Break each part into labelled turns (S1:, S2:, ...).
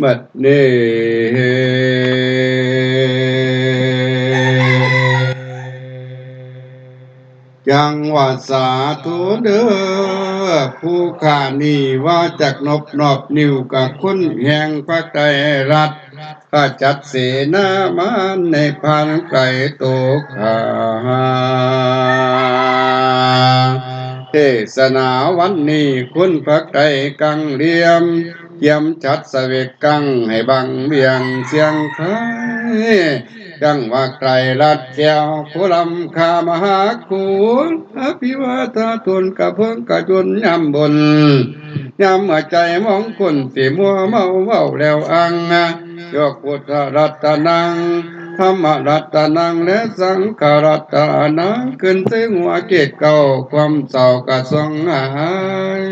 S1: บัดนี้จังว่าสาธุเด้อผู้ข้านี่ว่าจากนบนอบนิวกับคุณแห่งพระไตรรัตน์ข้าจัดเสนามาในพันไก่โตขาเทศนาวันนี้คุณพระไตรกังเลียม เยี่ยมชัดสเวกกังให้บังเบียงเสียงไทยจังว่าไกลลัดแก้วผู้ลำคามหาคุณอภิวาทาตุนกะเพิ่งกะจุนยำบนยำหัวใจมองคนสีมัวเมาเมาแล้วอังยกพุทธรัตนังธรรมรัตนังและสังฆรัตนังขึ้นซึ่งหัวเกตเก่าความเศร้ากะสงหาย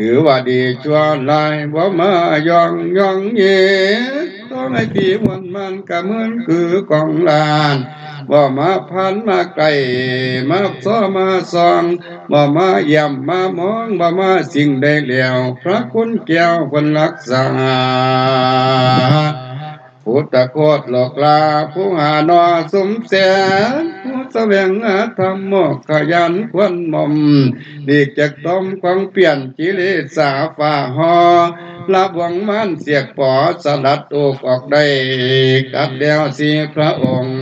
S1: ถือว่าดีชั่วลายบ่มายองยองเย่ต้องให้ปีมันมันก็เหมือนคือกองลานบ่มาพันมาไกลมาซ้อมาซองบ่มาเยี่ยมมามองบ่มาสิ่งใดแล้วพระคุณแก้วคนรักษา พุทธโคตรหลอกลาผู้หานอสมแสนผู้แสวงหาธรรมโมกขยันควนม่อมดีกจากต้มควงเปลี่ยนกิเลสาฝ่าหอละหวังมันเสียกปอสลัดอกออกได้กัดแล้วสีพระองค์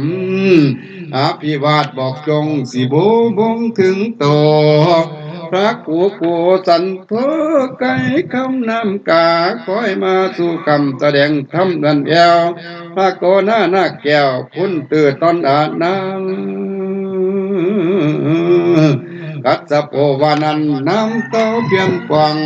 S1: อภิวาทบอกจงสิบูบงถึงโต พระกูกูสันโทไก่คำนำกาคอยมาสู่คำแสดงธรรมนันเอวพระโกนาหน้าแก้วคุณตื่นตอนอาบน้ำกัสโพวานันน้ำเต้าเพียงกวาง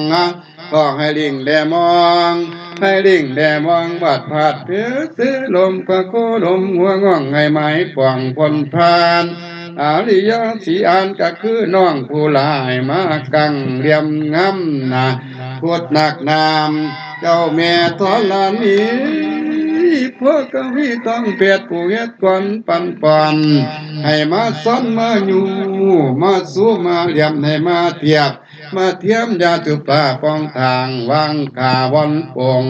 S1: ก็ให้ลิงแดมอง ให้ลิงแดมองบาดผาดเพื่อซื้อลมพระโคลมหัวง่องให้ไม้ปวงพนพาน อาริยสีอานก็คือน้องผู้หลายมากังเรียมงำนะพูดหนักนามเจ้าแม่ทอลานีพวกกวีต้องเปียดผู้เฮ็ดก่อนปันปอนให้มาซ้อนมาอยู่ มาสู้มาเรียมให้มาเทียบ มาเทียมยาตุปาปองทางวางขาวันปง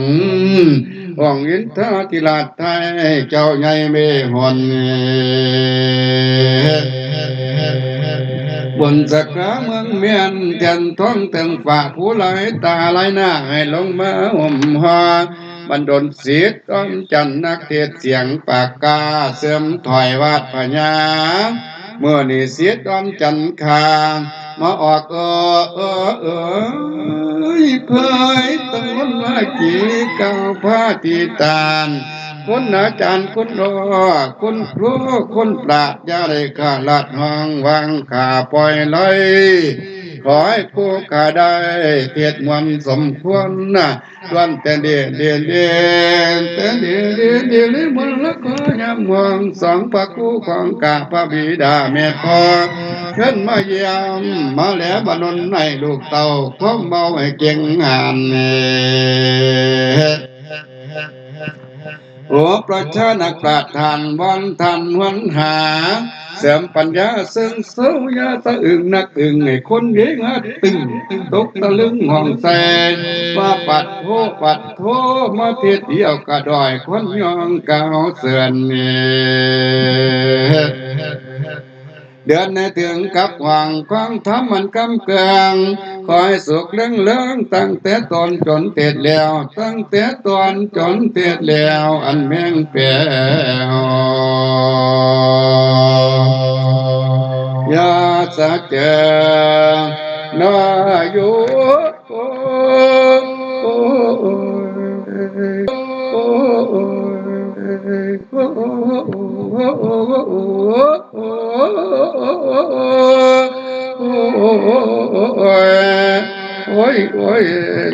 S1: ห้องอินทาติลาดไทย เจ้าใหญ่เมหนบนสกาเมืองเมียนเทียนท้องเตึงฝ่าผู้ไหลตาไหลหน้าให้ลงมาห่มหอบันดลเสียก้อนจันนักเทศเสียงปากกาเสื่อมถอยวาดพญา เมื่อนี่เสียดอนจันคามาออกเออเออเออเผยตั้งวันว่ากีเก่าผ้าตีตานคุณอาจารย์คุณรอคุณครูคุณปราชญ์อยาได้ขาลาดห้องวางขาปล่อยเลย ขอให้ผู้ขาได้เทียดมวลสมควรนะวันแต่เดียนเดียนเดียนแต่เดียนเดียนเดียนเลยมนละก็ยามมองสองพระคู่ของกาพระบิดาแม่พ่อขึ้นมาเยี่ยมมาแล้วบรรนให้ลูกเต่าพ้อมเบาให้เก่งงานเน่โอ้ประชานักปราชญ์ทานวันทันวันหา เสริมปัญญาซึ่งเสวยาตะอึงนักอึงให้คนเยงหัดตึงตกตะลึงห้องแสนว่าปัดโทปัดโทมาเทียเดียวกระดอยคนยองเก่าเสื่อนเนี่ยเดือนในถึงกับหวังความทำมันกำเกลืองคอยสุขเรื่องเรื่องตั้งแต่ตนจนเต็ดแล้ว ตั้งแต่ตอนจนเต็ดแล้ว อันแมงเปียวาสะเจนายุโอ้ยโอ้ยโอ้ย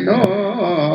S1: น้อ